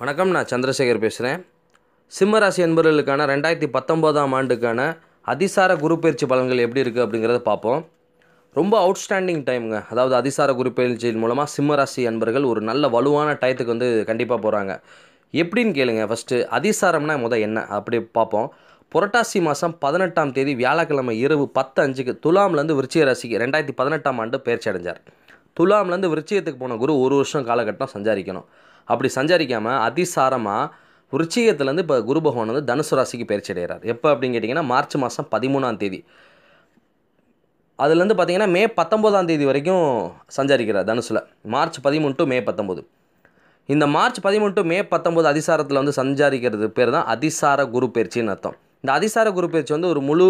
வணக்கம் நான் சந்திரசேகர் பேசுகிறேன் சிம்மராசி என்பவர்களுக்கான ரெண்டாயிரத்தி பத்தொம்போதாம் ஆண்டுக்கான அதிசார குரு பயிற்சி பலன்கள் எப்படி இருக்குது அப்படிங்கிறத பார்ப்போம். ரொம்ப அவுட்ஸ்டாண்டிங் டைமுங்க அதாவது அதிசார குரு பயிற்சியின் மூலமாக சிம்மராசி அன்பர்கள் ஒரு நல்ல வலுவான டயத்துக்கு வந்து கண்டிப்பாக போகிறாங்க எப்படின்னு கேளுங்க. ஃபஸ்ட்டு அதிசாரம்னா முத என்ன? அப்படி பார்ப்போம். புரட்டாசி மாதம் பதினெட்டாம் தேதி வியாழக்கிழமை இரவு பத்து அஞ்சுக்கு துலாம்லேருந்து விருச்சிக ராசிக்கு ரெண்டாயிரத்தி பதினெட்டாம் ஆண்டு பயிற்சி அடைஞ்சார். துலாம்லேருந்து விருச்சியத்துக்கு போன குரு ஒரு வருஷம் காலகட்டம் சஞ்சாரிக்கணும். அப்படி சஞ்சாரிக்காமல் அதிசாரமாக விருச்சிகத்துலேருந்து இப்போ குரு பகவான் வந்து தனுசு ராசிக்கு பயிற்சி அடைகிறார். எப்போ அப்படின்னு கேட்டிங்கன்னா மார்ச் மாதம் பதிமூணாம் தேதி. அதுலேருந்து பார்த்தீங்கன்னா மே பத்தொம்போதாம் தேதி வரைக்கும் சஞ்சாரிக்கிறார் தனுசில். மார்ச் பதிமூணு டு மே பத்தொம்போது இந்த மார்ச் பதிமூணு டு மே பத்தொம்போது அதிசாரத்தில் வந்து சஞ்சாரிக்கிறது பேர் தான் அதிசார குரு பயிற்சின்னு அர்த்தம். இந்த அதிசார குரு பயிற்சி வந்து ஒரு முழு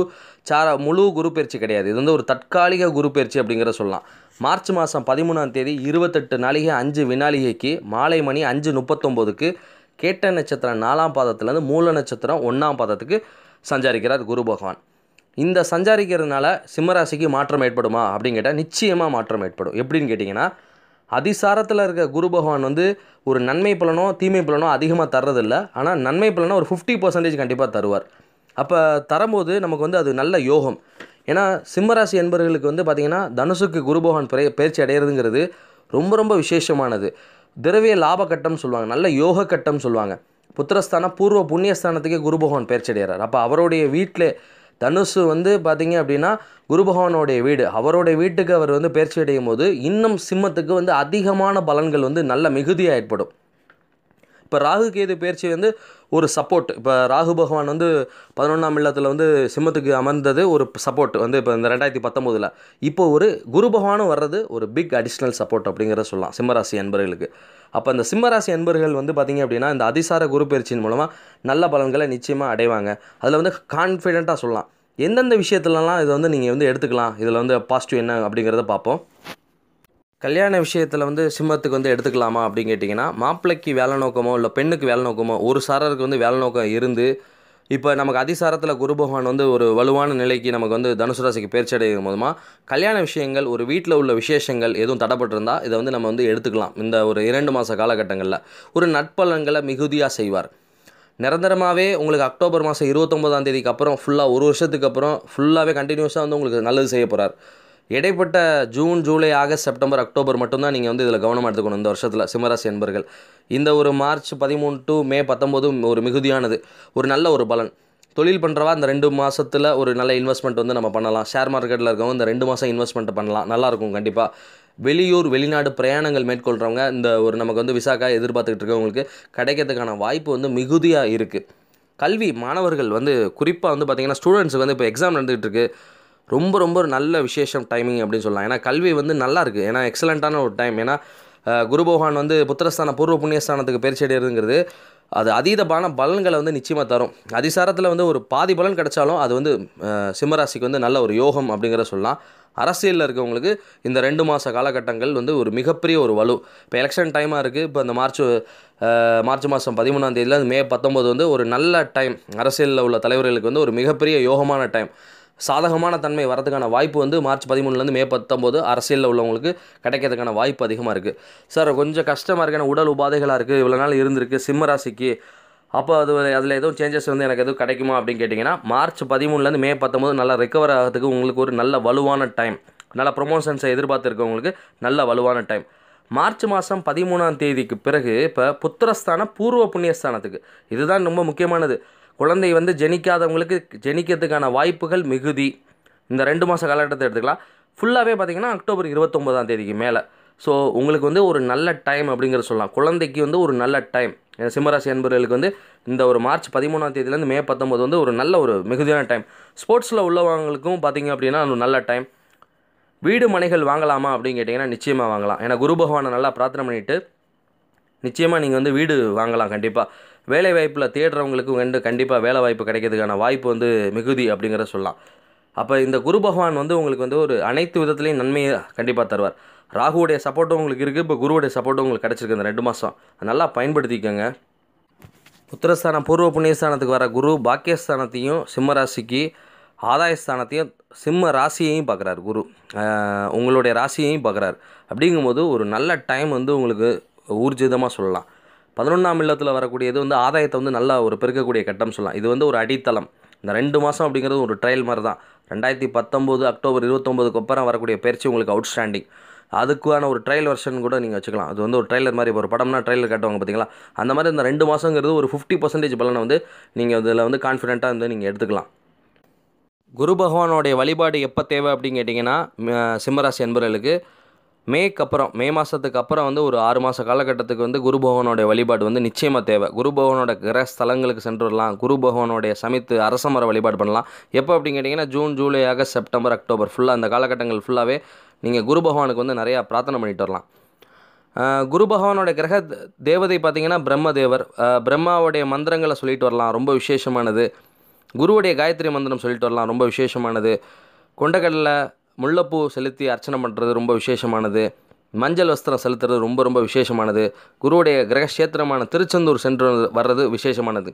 சார முழு குரு பயிற்சி கிடையாது. இது வந்து ஒரு தற்காலிக குரு பயிற்சி அப்படிங்கிற சொல்லலாம். மார்ச் மாதம் பதிமூணாம் தேதி இருபத்தெட்டு நாளிகை அஞ்சு வினாளிகைக்கு மாலை மணி அஞ்சு முப்பத்தொம்போதுக்கு கேட்ட நட்சத்திரம் நாலாம் பாதத்துலேருந்து மூல நட்சத்திரம் ஒன்றாம் பாதத்துக்கு சஞ்சாரிக்கிறார் குரு பகவான். இந்த சஞ்சாரிக்கிறதுனால சிம்மராசிக்கு மாற்றம் ஏற்படுமா அப்படின்னு கேட்டால் நிச்சயமாக மாற்றம் ஏற்படும். எப்படின்னு கேட்டிங்கன்னா அதிசாரத்தில் இருக்க குரு பகவான் வந்து ஒரு நன்மை பலனோ தீமை பலனோ அதிகமாக தர்றதில்ல. ஆனால் நன்மை பலனோ ஒரு ஃபிஃப்டி பர்சன்டேஜ் கண்டிப்பாக தருவார். அப்போ தரும்போது நமக்கு வந்து அது நல்ல யோகம். ஏன்னா சிம்மராசி என்பவர்களுக்கு வந்து பார்த்திங்கன்னா தனுசுக்கு குருபகவான் பிற பயிற்சி அடையிறதுங்கிறது ரொம்ப ரொம்ப விசேஷமானது. திரவிய லாப கட்டம்னு சொல்லுவாங்க நல்ல யோக கட்டம் சொல்லுவாங்க. புத்திரஸ்தானம் பூர்வ புண்ணியஸ்தானத்துக்கே குரு பகவான் பயிற்சி அடைகிறார் அப்போ அவருடைய வீட்டில் தனுசு வந்து பார்த்திங்க அப்படின்னா குரு பகவானுடைய வீடு. அவருடைய வீட்டுக்கு அவர் வந்து பயிற்சி அடையும் போது இன்னும் சிம்மத்துக்கு வந்து அதிகமான பலன்கள் வந்து நல்ல மிகுதியாக ஏற்படும். இப்போ ராகு கேது பயிற்சி வந்து ஒரு சப்போர்ட் இப்போ ராகு பகவான் வந்து பதினொன்றாம் இல்லத்தில் வந்து சிம்மத்துக்கு அமர்ந்தது ஒரு சப்போர்ட் வந்து இப்போ இந்த ரெண்டாயிரத்தி பத்தொம்போதில். இப்போ ஒரு குரு பகவானும் வர்றது ஒரு பிக் அடிஷ்னல் சப்போர்ட் அப்படிங்கிறத சொல்லலாம் சிம்மராசி அன்பர்களுக்கு. அப்போ இந்த சிம்மராசி அன்பர்கள் வந்து பார்த்திங்க அப்படின்னா இந்த அதிசார குரு பயிற்சியின் மூலமாக நல்ல பலன்களை நிச்சயமாக அடைவாங்க. அதில் வந்து கான்ஃபிடெண்ட்டாக சொல்லலாம். எந்தெந்த விஷயத்துலலாம் இதை வந்து நீங்கள் வந்து எடுத்துக்கலாம் இதில் வந்து பாசிட்டிவ் என்ன அப்படிங்கிறத பார்ப்போம். கல்யாண விஷயத்தில் வந்து சிம்மத்துக்கு வந்து எடுத்துக்கலாமா அப்படின்னு கேட்டிங்கன்னா மாப்பிள்ளைக்கு வேலை நோக்கமோ இல்லை பெண்ணுக்கு வேலை நோக்கமோ ஒரு சாரருக்கு வந்து வேலை நோக்கம் இருந்து இப்போ நமக்கு அதிசாரத்தில் குரு பகவான் வந்து ஒரு வலுவான நிலைக்கு நமக்கு வந்து தனுசு ராசிக்கு பயிற்சி அடையும் கல்யாண விஷயங்கள் ஒரு வீட்டில் உள்ள விசேஷங்கள் எதுவும் தடைப்பட்டிருந்தா இதை வந்து நம்ம வந்து எடுத்துக்கலாம் இந்த ஒரு இரண்டு மாத காலகட்டங்களில். ஒரு நட்பலன்களை மிகுதியாக செய்வார். நிரந்தரமாகவே உங்களுக்கு அக்டோபர் மாதம் இருபத்தொம்போதாம் தேதிக்கு அப்புறம் ஃபுல்லாக ஒரு வருஷத்துக்கு அப்புறம் ஃபுல்லாகவே கண்டினியூஸாக வந்து உங்களுக்கு நல்லது செய்ய போகிறார் இடைப்பட்ட June July August September October மட்டும்தான் நீங்கள் வந்து இதில் கவனமாக எடுத்துக்கணும் இந்த வருஷத்தில் சிம்மராசி என்பர்கள். இந்த ஒரு மார்ச் பதிமூணு டு மே பத்தொம்போது ஒரு மிகுதியானது ஒரு நல்ல ஒரு பலன். தொழில் பண்ணுறவா இந்த ரெண்டு மாதத்தில் ஒரு நல்ல இன்வெஸ்ட்மெண்ட் வந்து நம்ம பண்ணலாம். ஷேர் மார்க்கெட்டில் இருக்கவங்க இந்த ரெண்டு மாதம் இன்வெஸ்ட்மெண்ட் பண்ணலாம். நல்லாயிருக்கும் கண்டிப்பாக வெளியூர் வெளிநாடு பிரயாணங்கள் மேற்கொள்கிறவங்க இந்த ஒரு நமக்கு வந்து விசாக்காக எதிர்பார்த்துக்கிட்டு இருக்கவங்களுக்கு கிடைக்கிறதுக்கான வாய்ப்பு வந்து மிகுதியாக இருக்குது கல்வி மாணவர்கள் வந்து குறிப்பாக வந்து பார்த்திங்கன்னா ஸ்டூடெண்ட்ஸுக்கு வந்து இப்போ எக்ஸாம் நடந்துகிட்டு இருக்குது ரொம்ப ரொம்ப ஒரு நல்ல விசேஷம் டைமிங் அப்படின்னு சொல்லலாம். ஏன்னா கல்வி வந்து நல்லா இருக்குது ஏன்னா எக்ஸலண்ட்டான ஒரு டைம் ஏன்னா குரு பகவான் வந்து புத்திரஸ்தான பூர்வ புண்ணியஸ்தானத்துக்கு பேர் அடைகிறதுங்கிறது அது அதீதமான பலன்களை வந்து நிச்சயமாக தரும். அதிசாரத்தில் வந்து ஒரு பாதி பலன் கிடைச்சாலும் அது வந்து சிம்மராசிக்கு வந்து நல்ல ஒரு யோகம் அப்படிங்கிற சொல்லலாம். அரசியலில் இருக்கவங்களுக்கு இந்த ரெண்டு மாத காலகட்டங்கள் வந்து ஒரு மிகப்பெரிய ஒரு வலு. இப்போ எலெக்ஷன் டைமாக இருக்குது இப்போ இந்த மார்ச் மார்ச் மாதம் பதிமூணாம் தேதியில் மே பத்தொம்போது வந்து ஒரு நல்ல டைம் அரசியலில் உள்ள தலைவர்களுக்கு வந்து ஒரு மிகப்பெரிய யோகமான டைம் சாதகமான தன்மை வரதுக்கான வாய்ப்பு வந்து மார்ச் பதிமூணுலேருந்து மே பத்தொம்போது அரசியலில் உள்ளவங்களுக்கு கிடைக்கிறதுக்கான வாய்ப்பு அதிகமாக இருக்குது சார் கொஞ்சம் கஷ்டமாக இருக்கு. எனக்கு உடல் உபாதைகளாக இருக்குது இவ்வளோ நாள் இருந்திருக்கு. சிம்மராசிக்கு அப்போ அது அதில் எதுவும் சேஞ்சஸ் வந்து எனக்கு எதுவும் கிடைக்குமா அப்படின்னு கேட்டிங்கன்னா மார்ச் பதிமூணுலேருந்து மே பத்தொம்போது நல்லா ரெக்கவர் ஆகிறதுக்கு உங்களுக்கு ஒரு நல்ல வலுவான டைம் நல்ல ப்ரொமோஷன்ஸை எதிர்பார்த்துருக்கவங்களுக்கு நல்ல வலுவான டைம் மார்ச் மாதம் பதிமூணாம் தேதிக்கு பிறகு இப்போ புத்திரஸ்தானம் பூர்வ புண்ணியஸ்தானத்துக்கு. இதுதான் ரொம்ப முக்கியமானது. குழந்தை வந்து ஜெனிக்காதவங்களுக்கு ஜெனிக்கிறதுக்கான வாய்ப்புகள் மிகுதி. இந்த ரெண்டு மாத காலகட்டத்தை எடுத்துக்கலாம். ஃபுல்லாகவே பார்த்தீங்கன்னா அக்டோபர் இருபத்தொம்போதாம் தேதிக்கு மேலே. ஸோ உங்களுக்கு வந்து ஒரு நல்ல டைம் அப்படிங்கிற சொல்லலாம். குழந்தைக்கு வந்து ஒரு நல்ல டைம். சிம்மராசி என்பவர்களுக்கு வந்து இந்த ஒரு மார்ச் பதிமூணாம் தேதியிலேருந்து மே பத்தொம்போது வந்து ஒரு நல்ல ஒரு மிகுதியான டைம். ஸ்போர்ட்ஸில் உள்ளவங்களுக்கும் பார்த்தீங்க அப்படின்னா ஒரு நல்ல டைம். வீடு மனைகள் வாங்கலாமா அப்படின்னு கேட்டிங்கன்னா நிச்சயமாக வாங்கலாம். ஏன்னா குரு பகவானை நல்லா பிரார்த்தனை பண்ணிவிட்டு நிச்சயமாக நீங்கள் வந்து வீடு வாங்கலாம் கண்டிப்பாக வேலை வாய்ப்பில் தேடுறவங்களுக்கு வந்து கண்டிப்பாக வேலை வாய்ப்பு கிடைக்கிறதுக்கான வாய்ப்பு வந்து மிகுதி அப்படிங்கிற சொல்லலாம். அப்போ இந்த குரு பகவான் வந்து உங்களுக்கு வந்து ஒரு அனைத்து விதத்துலேயும் நன்மையை கண்டிப்பாக தருவார். ராகுவுடைய சப்போர்ட்டும் உங்களுக்கு இருக்குது இப்போ குருவுடைய சப்போர்ட்டும் உங்களுக்கு கிடச்சிருக்கு இந்த ரெண்டு மாதம் நல்லா பயன்படுத்திக்கோங்க. உத்தரஸ்தானம் பூர்வ புண்ணியஸ்தானத்துக்கு வர குரு பாக்கியஸ்தானத்தையும் சிம்மராசிக்கு ஆதாயஸ்தானத்தையும் சிம்ம ராசியையும் பார்க்குறாரு குரு. உங்களுடைய ராசியையும் பார்க்குறாரு. அப்படிங்கும்போது ஒரு நல்ல டைம் வந்து உங்களுக்கு ஊர்ஜிதமாக சொல்லலாம். பதினொன்றாம் இல்லத்தில் வரக்கூடியது வந்து ஆதாயத்தை வந்து நல்லா ஒரு பெருக்கக்கூடிய கட்டம் சொல்லலாம். இது வந்து ஒரு அடித்தளம். இந்த ரெண்டு மாதம் அப்படிங்கிறது ஒரு ட்ரையல் மாதிரி தான். ரெண்டாயிரத்தி பத்தொம்போது அக்டோபர் இருபத்தொம்போதுக்கு அப்புறம் வரக்கூடிய பயிற்சி உங்களுக்கு அவுட்ஸ்டாண்டிங் அதுக்கான ஒரு ட்ரையல் வெர்ஷன் கூட நீங்கள் வச்சுக்கலாம். அது வந்து ஒரு ட்ரைலர் மாதிரி ஒரு படம்னா ட்ரைலர் காட்டுவாங்க பார்த்தீங்களா அந்த மாதிரி இந்த ரெண்டு மாதங்கிறது ஒரு ஃபிஃப்டி பர்சன்டேஜ் பலனை வந்து நீங்கள் இதில் வந்து கான்ஃபிடென்ட்டாக வந்து நீங்கள் எடுத்துக்கலாம். குரு பகவானோடைய வழிபாடு எப்போ தேவை அப்படின்னு கேட்டிங்கன்னா சிம்மராசி என்பவர்களுக்கு மேக்கு அப்புறம் மே மாதத்துக்கு அப்புறம் வந்து ஒரு ஆறு மாத காலகட்டத்துக்கு வந்து குரு வழிபாடு வந்து நிச்சயமாக தேவை. குரு பகவானோட கிரக ஸ்தலங்களுக்கு சென்று வரலாம் குரு பகவானோடைய சமைத்து அரசமர வழிபாடு பண்ணலாம். எப்போ அப்படின்னு கேட்டிங்கன்னா June July August September October. ஃபுல்லாக அந்த காலகட்டங்கள் ஃபுல்லாகவே நீங்கள் குரு பகவானுக்கு வந்து நிறையா பிரார்த்தனை பண்ணிட்டு வரலாம். குரு பகவானோட கிரக தேவதை பார்த்தீங்கன்னா பிரம்மதேவர். பிரம்மாவுடைய மந்திரங்களை சொல்லிட்டு வரலாம். ரொம்ப விசேஷமானது. குருவுடைய காயத்ரி மந்திரம் சொல்லிட்டு வரலாம். ரொம்ப விசேஷமானது. கொண்டக்கடலை முல்லைப்பூ செலுத்தி அர்ச்சனை பண்ணுறது ரொம்ப விசேஷமானது. மஞ்சள் வஸ்திரம் செலுத்துறது ரொம்ப ரொம்ப விசேஷமானது. குருவுடைய கிரகக்ஷேத்திரமான திருச்செந்தூர் சென்று வர்றது விசேஷமானது.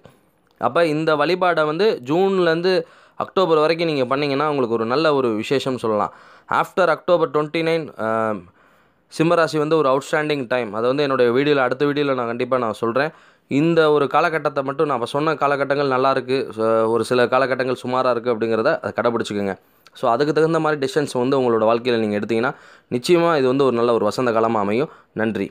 அப்போ இந்த வழிபாடை வந்து ஜூன்லேருந்து அக்டோபர் வரைக்கும் நீங்கள் பண்ணிங்கன்னா உங்களுக்கு ஒரு நல்ல ஒரு விசேஷம் சொல்லலாம். ஆஃப்டர் அக்டோபர் டுவெண்ட்டி நைன் சிம்மராசி வந்து ஒரு அவுட்ஸ்டாண்டிங் டைம். அதை வந்து என்னுடைய வீடியோவில் அடுத்த வீடியோவில் நான் கண்டிப்பாக நான் சொல்கிறேன் இந்த ஒரு காலகட்டத்தை மட்டும் நான் சொன்ன காலகட்டங்கள் நல்லாயிருக்கு ஒரு சில காலகட்டங்கள் சுமாராக இருக்குது அப்படிங்கிறத அதை கடைப்பிடிச்சிக்கோங்க ஸோ அதுக்கு தகுந்த மாதிரி டிஸ்டன்ஸ் வந்து உங்களோட வாழ்க்கையில் நீங்கள் எடுத்தீங்கன்னா நிச்சயமாக இது வந்து ஒரு நல்ல ஒரு வசந்த காலமாக அமையும். நன்றி.